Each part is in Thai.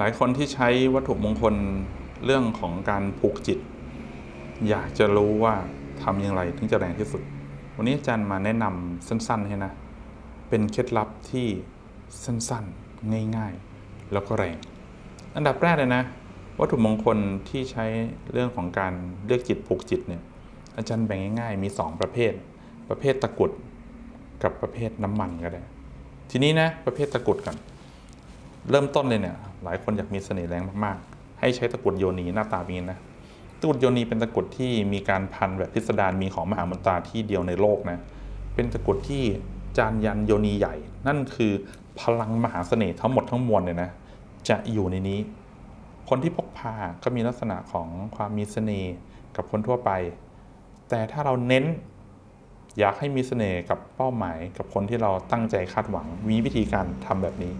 หลายคนที่ใช้วัตถุมงคลเรื่องของการผูกจิต อยากจะรู้ว่าทำอย่างไรถึงจะแรงที่สุด วันนี้อาจารย์มาแนะนำสั้น ๆ ให้นะ เป็นเคล็ดลับที่สั้นๆ ง่ายๆ แล้วก็แรง อันดับแรกเลยนะ วัตถุมงคลที่ใช้เรื่องของการเลือกจิตผูกจิตเนี่ยอาจารย์แบ่งง่ายๆ มี 2 ประเภท ประเภทตะกรุดกับประเภทน้ำมันก็ได้ ทีนี้นะประเภทตะกรุดก่อน เริ่มต้นเลยเนี่ยหลายคนอยากมีเสน่ห์แรงมากๆ ให้ใช้ตะกรุดโยนีหน้าตานี้นะตะกรุดโยนีเป็นตะกรุดที่มีการพันแบบพิสดารมีของมหามนตราที่เดียวในโลกนะเป็นตะกรุดที่จานยันโยนีใหญ่ นั่นคือพลังมหาเสน่ห์ทั้งหมดทั้งมวลเนี่ยนะจะอยู่ในนี้ คนที่พกพาก็มีลักษณะของความมีเสน่ห์กับคนทั่วไป แต่ถ้าเราเน้นอยากให้มีเสน่ห์กับเป้าหมาย กับคนที่เราตั้งใจคาดหวังมีวิธีการทำแบบนี้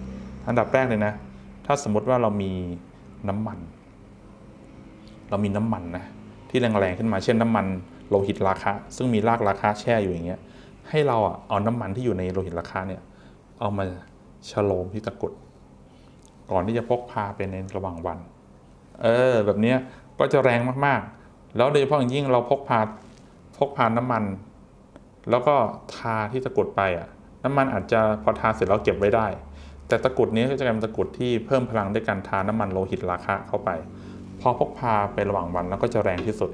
อันดับแรกเลยนะ ถ้าสมมติว่าเรามีน้ำมัน เรามีน้ำมันนะที่แรงๆขึ้นมาเช่นน้ำมันโลหิตราคะซึ่งมีรากราคะแช่อยู่อย่างเงี้ยให้เราอะเอาน้ำมันที่อยู่ในโลหิตราคะเนี่ยเอามาฉโลมที่ตะกรุด ก่อนที่จะพกพาไปในระหว่างวัน เออแบบเนี้ยก็จะแรงมากๆ แล้วโดยเฉพาะอย่างยิ่งเราพกพาพกพาน้ำมัน แล้วก็ทาที่ตะกรุดไปอะ น้ำมันอาจจะพอทาเสร็จแล้วเก็บไว้ได้ แต่ตะกรุดนี้ก็จะกลายเป็นตะกรุดที่เพิ่มพลังด้วยการทาน้ำมันโลหิตราคะเข้าไป พอพกพาไประหว่างวันแล้วก็จะแรงที่สุด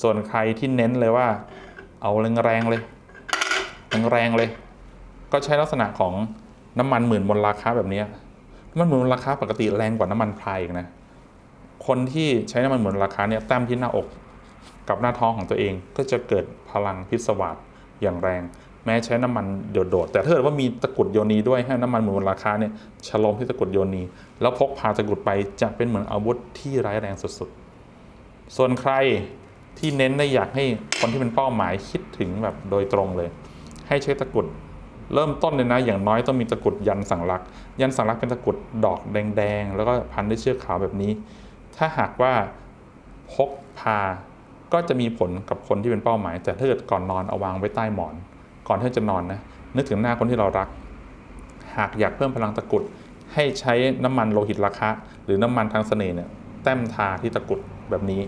ส่วนใครที่เน้นเลยว่า เอาแรงๆเลยแรงๆเลย ก็ใช้ลักษณะของน้ำมันหมื่นมนราคาแบบนี้น้ำมันหมื่นมนราคาปกติแรงกว่าน้ำมันพรายอีกนะคนที่ใช้น้ำมันหมื่นราคาเนี่ยแต้มที่หน้าอกกับหน้าท้องของตัวเองก็จะเกิดพลังพิศวาสอย่างแรง แม้ใช้น้ำมันโดดๆแต่ถ้าเกิดว่ามีตะกรุดโยนีด้วยให้น้ำมันหมื่นราคาเนี่ยฉลมที่ตะกรุดโยนี แล้วพกพาตะกรุดไปจะเป็นเหมือนอาวุธที่ร้ายแรงสุดๆ ส่วนใครที่เน้นได้อยากให้คนที่เป็นเป้าหมายคิดถึงแบบโดยตรงเลย ให้ใช้ตะกรุดเริ่มต้นเลยนะอย่างน้อยต้องมีตะกรุดยันสังลักษ์ยันสังลักษ์เป็นตะกรุดดอกแดงๆ แล้วก็พันด้วยเชือกขาวแบบนี้ ถ้าหากว่าพกพาก็จะมีผลกับคนที่เป็นเป้าหมาย แต่ถ้าเกิดก่อนนอนเอาวางไว้ใต้หมอน ก่อนที่จะนอนนะนึกถึงหน้าคนที่เรารัก หากอยากเพิ่มพลังตะกุดให้ใช้น้ำมันโลหิตราคะ หรือน้ำมันทางเสน่ห์เนี่ยแต้มทาที่ตะกุดแบบนี้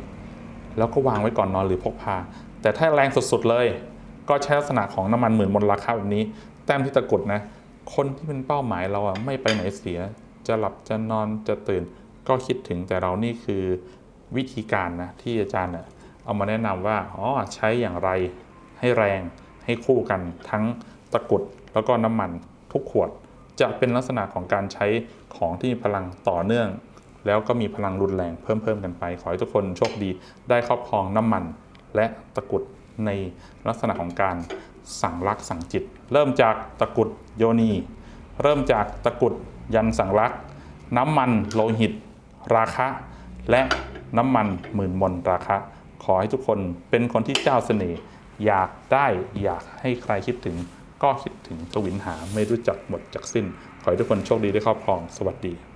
แล้วก็วางไว้ก่อนนอนหรือพกพา แต่ถ้าแรงสุดๆเลย ก็ใช้ลักษณะของน้ำมันหมื่นมนราคาแบบนี้ แต้มที่ตะกุดนะคนที่เป็นเป้าหมายเราอะไม่ไปไหนเสีย จะหลับจะนอนจะตื่น ก็คิดถึงแต่เรานี่คือวิธีการนะที่อาจารย์น่ะเอามาแนะนำว่าอ๋อใช้อย่างไรให้แรง ให้คู่กันทั้งตะกรุดแล้วก็น้ำมันทุกขวด จะเป็นลักษณะของการใช้ของที่มีพลังต่อเนื่อง แล้วก็มีพลังรุนแรงเพิ่มเพิ่มกันไป ขอให้ทุกคนโชคดีได้ครอบครองน้ำมันและตะกรุดในลักษณะของการสั่งรักสั่งจิต เริ่มจากตะกรุดโยนี เริ่มจากตะกรุดยันสั่งรัก น้ำมันโลหิต ราคะ และน้ำมันหมื่นมนราคะ ขอให้ทุกคนเป็นคนที่เจ้าเสน่ห์ อยากได้อยากให้ใครคิดถึง ก็คิดถึงตวินหาไม่รู้จักหมดจากสิ้น ขอให้ทุกคนโชคดีได้ครอบครองสวัสดี